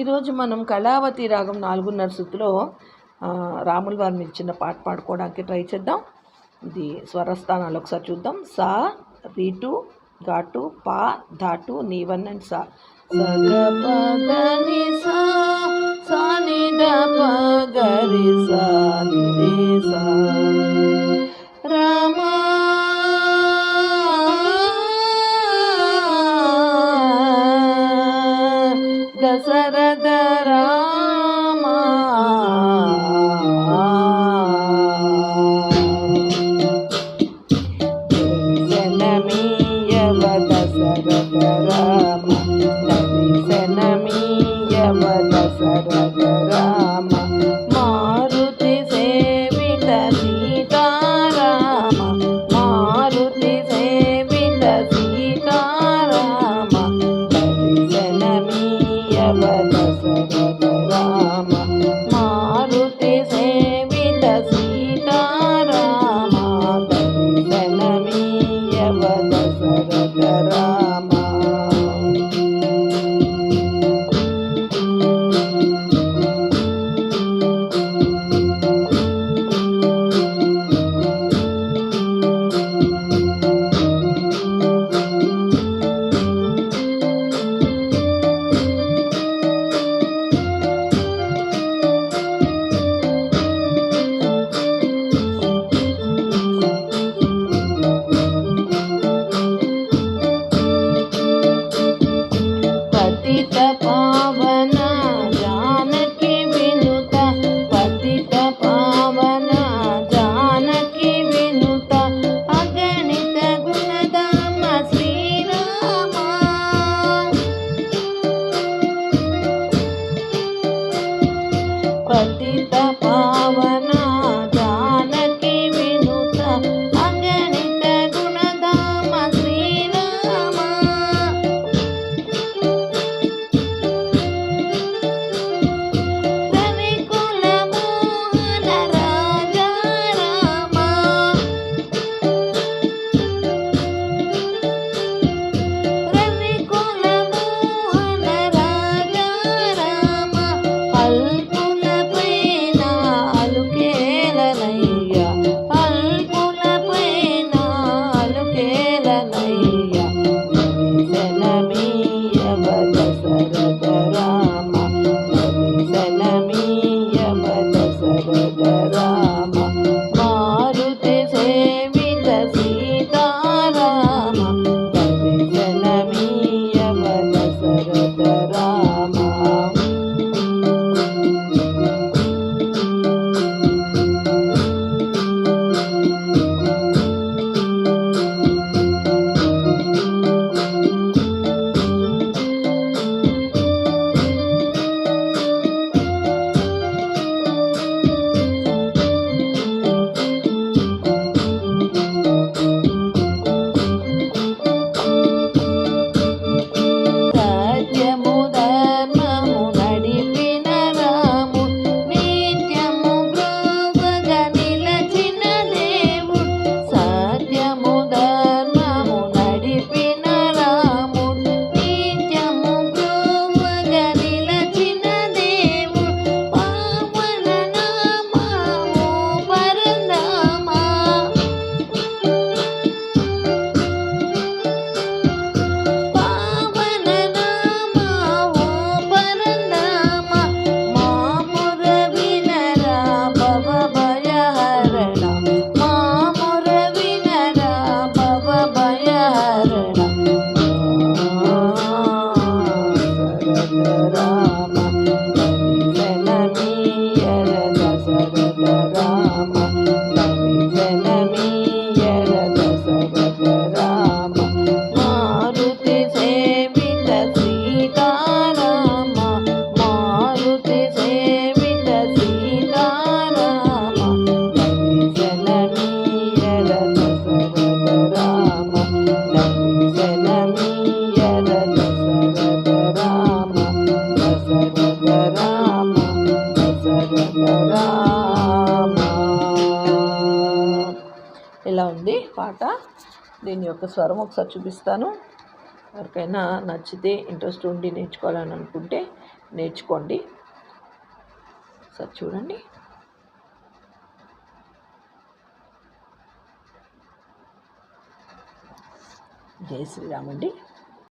ఈరోజు మనం కళావతి రాగం నాలుగున్నర శృతిలో రాముల వారిని ఇచ్చిన పాట పాడుకోవడానికి ట్రై చేద్దాం. ఇది స్వరస్థానాలు ఒకసారి చూద్దాం. సా రీటు ఘాటు పా ధాటు నీవన్ అండ్ సా. సగపదని సా సని ద గరి సా. ఉంది పాట. దీని యొక్క స్వరం ఒకసారి చూపిస్తాను. ఎవరికైనా నచ్చితే ఇంట్రెస్ట్ ఉండి నేర్చుకోవాలని అనుకుంటే నేర్చుకోండి. ఒకసారి చూడండి. జై శ్రీరామండి